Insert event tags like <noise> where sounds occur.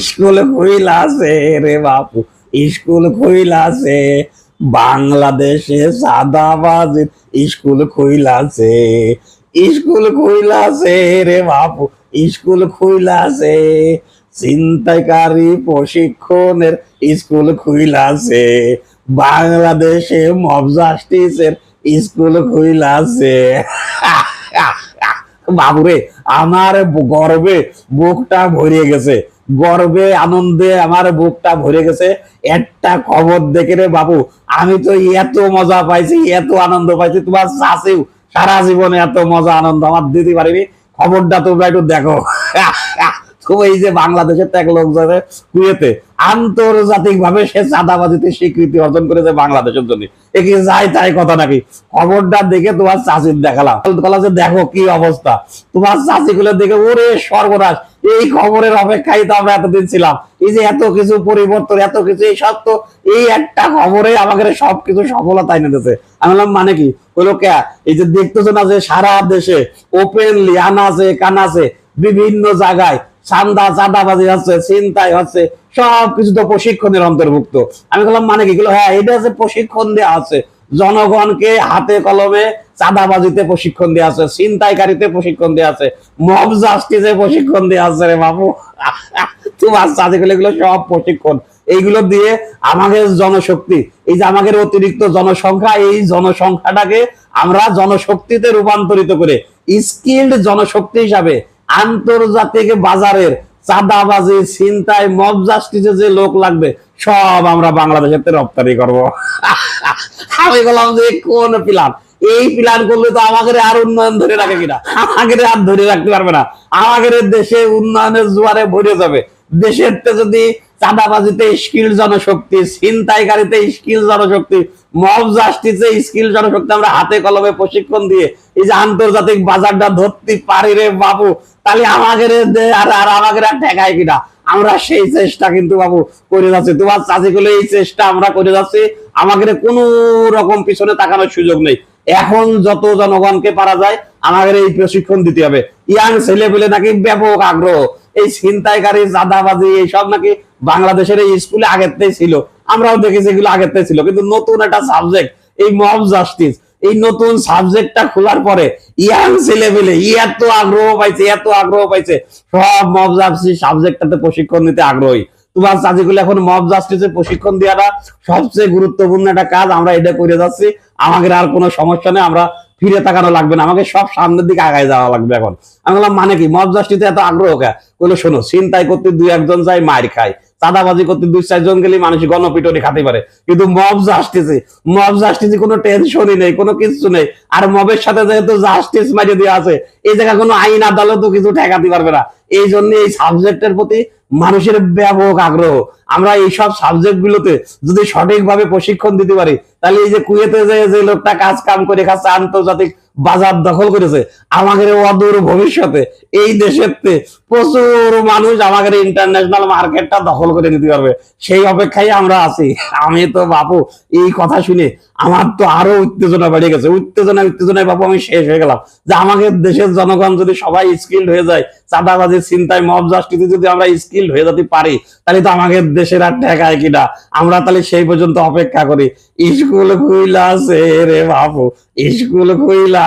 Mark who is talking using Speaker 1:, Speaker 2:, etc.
Speaker 1: School খুইলাছে রে বাপু, school খুইলাছে বাংলাদেশে সাদাবাজির school খুইল আছে। স্কুল খুইলাছে রে বাপু, স্কুল খুইলাছে চিন্তাকারী প্রশিক্ষণের স্কুল খুইল আছে। বাংলাদেশে মব জাস্টিসের স্কুল খুইলাছে <laughs> বাবুরে, আমার গর্বে বুকটা ভরে গেছে। গর্বে, আনন্দে আমার বুকটা ভরে গেছে। একটা খবর দেখে রে বাবু, আমি তো এত মজা পাইছি, এত আনন্দ পাইছি, তোমার চাষিও সারা জীবনে এত মজা, আনন্দ আমার দিতে পারিনি। খবরটা তোমরা একটু দেখো। <laughs> তো এই যে বাংলাদেশের তো এক লোক যাবে কুয়েতে আন্তর্জাতিক ভাবে সে চাঁদাবাজিতে স্বীকৃতি অর্জন করেছে বাংলাদেশের জন্য। এ কি যাই তাই কথা নাকি? খবরটা দেখে তোমার চাষির দেখালাম। বলা যে দেখো কি অবস্থা। তোমার চাষি গুলো দেখে ওরে সর্বনাশ। এই খবরের অপেক্ষায় তো আমরা এতদিন ছিলাম। এই যে এত কিছু পরিবর্তন, এত কিছু এই সব তো এই একটা খবরে আমাকে সবকিছু সফলতা এনে দিতেছে আমি বললাম মানে কি? হলো কে? এই যে দেখতেছো না যে সারা দেশে ওপেনলি আনাচে কানাচে বিভিন্ন জায়গায় চান্দা, চাঁদাবাজি হচ্ছে চিন্তাই হচ্ছে সব কিছু তো প্রশিক্ষণের অন্তর্ভুক্ত। আমি বললাম মানে কি? হ্যাঁ এটা যে প্রশিক্ষণ দেওয়া আছে, জনগণকে হাতে কলমে চাঁদাবাজিতে প্রশিক্ষণ দেওয়া আছে, ছিনতাইকারীতে প্রশিক্ষণ দেওয়া আছে, মব জাস্টিসে প্রশিক্ষণ দেওয়া আছে রে বাবু। <laughs> তোমার চাঁদিগুলো, এগুলো সব প্রশিক্ষণ। এইগুলো দিয়ে আমাদের জনশক্তি, এই যে আমাদের অতিরিক্ত জনসংখ্যা, এই জনসংখ্যাটাকে আমরা জনশক্তিতে রূপান্তরিত করে, স্কিল্ড জনশক্তি হিসাবে আন্তর্জাতিক বাজারের চাঁদাবাজি চিন্তায় জাস্টিসে যে লোক লাগবে, সব আমরা বাংলাদেশের রপ্তানি করব। আমি বললাম যে, কোন প্ল্যান? এই প্ল্যান করলে তো আমাদের আর উন্নয়ন ধরে রাখে কিনা? আমাদের আর ধরে রাখতে পারবে না। আমাদের দেশে উন্নয়নের জোয়ারে ভরে যাবে। দেশের যদি চাঁদাবাজিতে স্কিল জনশক্তি, ছিনতাইকারীতে স্কিল জনশক্তি, মব জাস্টিসে স্কিল জনশক্তি। আমরা হাতে কলমে প্রশিক্ষণ দিয়ে এই যে আন্তর্জাতিক বাজারটা ধরতে পারি রে বাবু, তাহলে দে- আর আর আমাদের আর ঠেকায় কিনা? আমরা সেই চেষ্টা কিন্তু বাবু করে যাচ্ছি। তোমার চাষি গুলো এই চেষ্টা আমরা করে যাচ্ছি। আমাদের কোনো রকম পিছনে তাকানোর সুযোগ নেই। এখন যত জনগণকে পারা যায়, আমাদের এই প্রশিক্ষণ দিতে হবে। ইয়াং ছেলে পেলে নাকি ব্যাপক আগ্রহ। এই ছিনতাইকারী, চাঁদাবাজি, এইসব নাকি বাংলাদেশের এই স্কুলে আগের থেকে ছিল। আমরাও দেখেছি এগুলো আগের থেকে ছিল। কিন্তু নতুন একটা সাবজেক্ট এই মব জাস্টিস এই নতুন সাবজেক্টটা খোলার পরে ইয়াং ছেলে পেলে এত আগ্রহ পাইছে, এত আগ্রহ পাইছে। সব মব জাস্টিস সাবজেক্টটাতে প্রশিক্ষণ নিতে আগ্রহী। তোমার চাচিগুলো এখন মব জাস্টিসের প্রশিক্ষণ দেওয়াটা সবচেয়ে গুরুত্বপূর্ণ একটা কাজ আমরা এটা করে যাচ্ছি। আমাদের আর কোনো সমস্যা নেই, আমরা ফিরে তাকানো লাগবে না। আমাকে সব সামনের দিকে আগায় যাওয়া লাগবে এখন। আমি বললাম মানে কি? মব জাস্টিসে এত আগ্রহ কে? বলে শোনো চিন্তাই করতে দুই একজন যায়, মার খায়। চাঁদাবাজি করতে দুই চারজন গেলে মানুষ গণপিটনি খাতে পারে। কিন্তু মব জাস্টিসে মব জাস্টিসে কোনো টেনশনই নেই, কোনো কিছু নেই। আর মবের সাথে যেহেতু জাস্টিস মারিয়ে দেওয়া আছে, এই জায়গায় কোনো আইন আদালতও কিছু ঠেকাতে পারবে না। এই জন্য এই সাবজেক্টের প্রতি মানুষের ব্যাপক আগ্রহ। আমরা এই সব সাবজেক্ট গুলোতে যদি সঠিকভাবে প্রশিক্ষণ দিতে পারি, তাহলে এই যে কুয়েতে যে লোকটা কাজ কাম করে খাচ্ছে আন্তর্জাতিক বাজার দখল করেছে। আমাদের অদূর ভবিষ্যতে এই দেশের প্রচুর মানুষ আমাদের ইন্টারন্যাশনাল মার্কেটটা দখল করে নিতে পারবে। সেই অপেক্ষায় আমরা আছি। আমি তো বাপু, এই কথা শুনে আমার তো আরও উত্তেজনা বেড়ে গেছে। উত্তেজনা, উত্তেজনায় বাবু, আমি শেষ হয়ে গেলাম। যে আমাদের দেশের জনগণ যদি সবাই স্কিল্ড হয়ে যায়, চাঁদাবাজির চিন্তায় মব জাস্টিসে যদি আমরা স্কিল্ড হয়ে যেতে পারি, তাহলে তো আমাদের দেশের আর ঠেকায় কিনা আমরা তাহলে সেই পর্যন্ত অপেক্ষা করি। স্কুল খুইলা আছে রে বাপু স্কুল খুইলা।